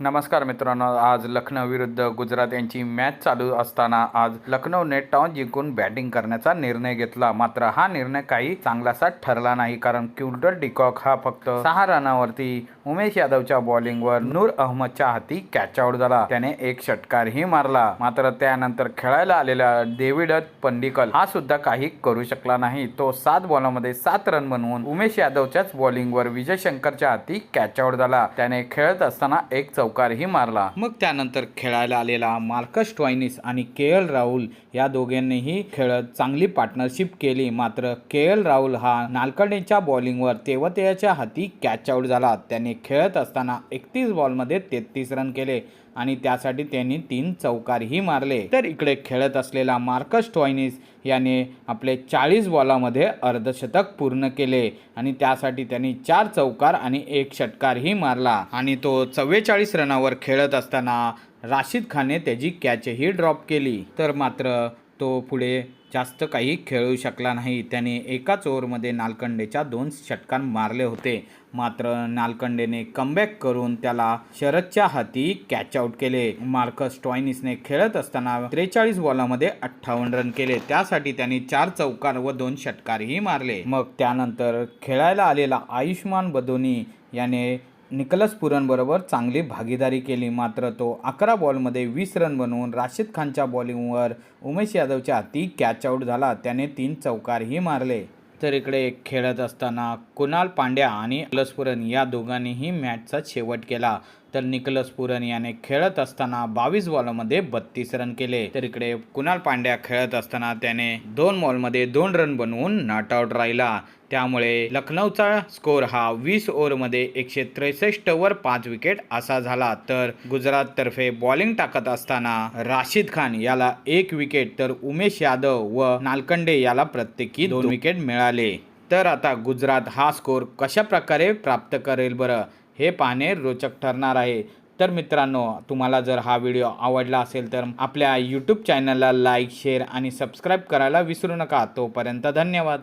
नमस्कार मित्रांनो आज लखनौ विरुद्ध गुजरात यांची मॅच चालू असताना आज लखनौने टॉस जिंकून बॅटिंग करण्याचा निर्णय घेतला. मात्र हा निर्णय काही चांगलासा ठरला नाही कारण क्युल्टर डिकॉक हा फक्त सहा रनावरती उमेश यादवच्या बॉलिंगवर नूर अहमदच्या हाती कॅच आउट झाला. त्याने एक षटकारही मारला. मात्र त्यानंतर खेळायला आलेला डेव्हिड पंडिकल हा सुद्धा काही करू शकला नाही. तो सात बॉलमध्ये सात रन बनवून उमेश यादवच्याच बॉलिंगवर विजय शंकरच्या हाती कॅच आउट झाला. त्याने खेळत असताना एक चौकारही मारला. मग त्यानंतर खेळायला आलेला मार्कस ट्वायनिस आणि के एल राहुल या दोघांनीही खेळत चांगली पार्टनरशिप केली. मात्र के एल राहुल हा नालकडेच्या बॉलिंगवर तेवतेच्या हाती कॅच आउट झाला. त्याने खेळत असताना एकतीस बॉलमध्ये तेहतीस रन केले आणि त्यासाठी त्यांनी तीन चौकारही मारले. तर इकडे खेळत असलेला मार्कस टॉयनिस याने आपले चाळीस बॉलामध्ये अर्धशतक पूर्ण केले आणि त्यासाठी त्यांनी चार चौकार आणि एक षटकारही मारला. आणि तो चव्वेचाळीस रनावर खेळत असताना राशीद खानने त्याची कॅचही ड्रॉप केली. तर मात्र तो पुढे जास्त काही खेळू शकला नाही. त्याने एकाच ओव्हरमध्ये नालकंडेच्या दोन षटकार मारले होते. मात्र नालकंडेने कमबॅक करून त्याला शरदच्या हाती कॅच आउट केले. मार्कस टॉयनिसने खेळत असताना त्रेचाळीस बॉलामध्ये अठ्ठावन्न रन केले. त्यासाठी त्यांनी चार चौकार व दोन षटकारही मारले. मग त्यानंतर खेळायला आलेला आयुष्मान बदोनी याने निकलस पुरनबरोबर चांगली भागीदारी केली. मात्र तो अकरा बॉलमध्ये वीस रन बनवून राशिद खानच्या बॉलिंगवर उमेश यादवच्या हाती कॅच आऊट झाला. त्याने तीन चौकारही मारले. तर इकडे खेळत असताना कुणाल पांड्या आणि निकलस पुरन या दोघांनीही मॅचचा शेवट केला. तर निकलस पुरन याने खेळत असताना बावीस बॉलमध्ये बत्तीस रन केले. तर इकडे कुणाल पांड्या खेळत असताना त्याने दोन बॉलमध्ये दोन रन बनवून नॉट आउट राहिला. त्यामुळे लखनौचा स्कोर हा वीस ओव्हरमध्ये एकशे त्रेसष्ट वर पाच विकेट असा झाला. तर गुजराततर्फे बॉलिंग टाकत असताना राशीद खान याला एक विकेट तर उमेश यादव व नालकंडे याला प्रत्येकी दोन विकेट मिळाले. तर आता गुजरात हा स्कोर कशा प्रकारे प्राप्त करेल बरं? हे पाहणे रोचक ठरणार आहे. तर मित्रांनो तुम्हाला जर हा व्हिडिओ आवडला असेल तर आपल्या यूट्यूब चॅनलला लाईक शेअर आणि सबस्क्राईब करायला विसरू नका. तोपर्यंत धन्यवाद.